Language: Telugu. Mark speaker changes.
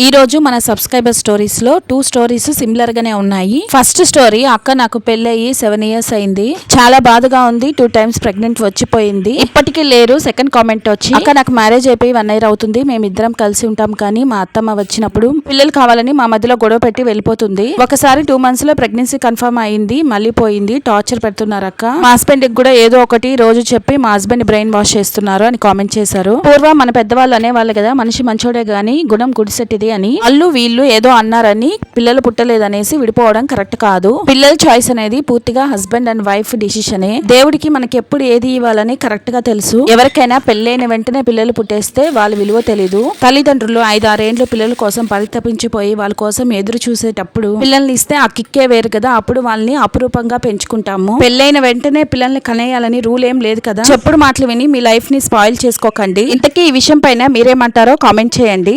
Speaker 1: ఈ రోజు మన సబ్స్క్రైబర్ స్టోరీస్లో టూ స్టోరీస్ సిమిలర్ గానే ఉన్నాయి. ఫస్ట్ స్టోరీ అక్క నాకు పెళ్ళయి సెవెన్ ఇయర్స్ అయింది. చాలా బాధగా ఉంది టూ టైమ్స్ ప్రెగ్నెంట్ వచ్చిపోయింది. ఇప్పటికీ లేరు సెకండ్ కామెంట్ వచ్చి అక్క నాకు మ్యారేజ్ అయిపోయి వన్ ఇయర్ అవుతుంది మేము ఇద్దరం కలిసి ఉంటాం కానీ మా అత్తమ్మ వచ్చినప్పుడు పిల్లలు కావాలని మా మధ్యలో గొడవ పెట్టి వెళ్ళిపోతుంది. ఒకసారి టూ మంత్స్లో ప్రెగ్నెన్సీ కన్ఫర్మ్ అయింది మళ్ళీ పోయింది టార్చర్ పెడుతున్నారు అక్క. మా హస్బెండ్కి కూడా ఏదో ఒకటి రోజు చెప్పి మా హస్బెండ్ బ్రెయిన్ వాష్ చేస్తున్నారు అని కామెంట్ చేశారు. పూర్వం మన పెద్దవాళ్ళు అనేవాళ్ళు కదా మనిషి మంచోడే గానీ గుణం గుడిసెట్టిది అని. వాళ్ళు వీళ్ళు ఏదో అన్నారని పిల్లలు పుట్టలేదనేసి విడిపోవడం కరెక్ట్ కాదు. పిల్లల చాయిస్ అనేది పూర్తిగా హస్బెండ్ అండ్ వైఫ్ డిసిషనే దేవుడికి మనకి ఎప్పుడు ఏది ఇవ్వాలని కరెక్ట్గా తెలుసు. ఎవరికైనా పెళ్ళైన వెంటనే పిల్లలు పుట్టేస్తే వాళ్ళ విలువ తెలీదు. తల్లిదండ్రులు ఐదు ఆరేండ్లు పిల్లల కోసం పరితపించిపోయి వాళ్ళ కోసం ఎదురు చూసేటప్పుడు పిల్లల్ని ఇస్తే ఆ కిక్కే వేరు కదా అప్పుడు వాళ్ళని అపురూపంగా పెంచుకుంటాము. పెళ్ళైన వెంటనే పిల్లల్ని కనేయాలని రూల్ ఏం లేదు కదా. చెప్పుడు మాటలు విని మీ లైఫ్ని స్పాయిల్ చేసుకోకండి. ఇంతకీ ఈ విషయం పైన మీరేమంటారో కామెంట్ చేయండి.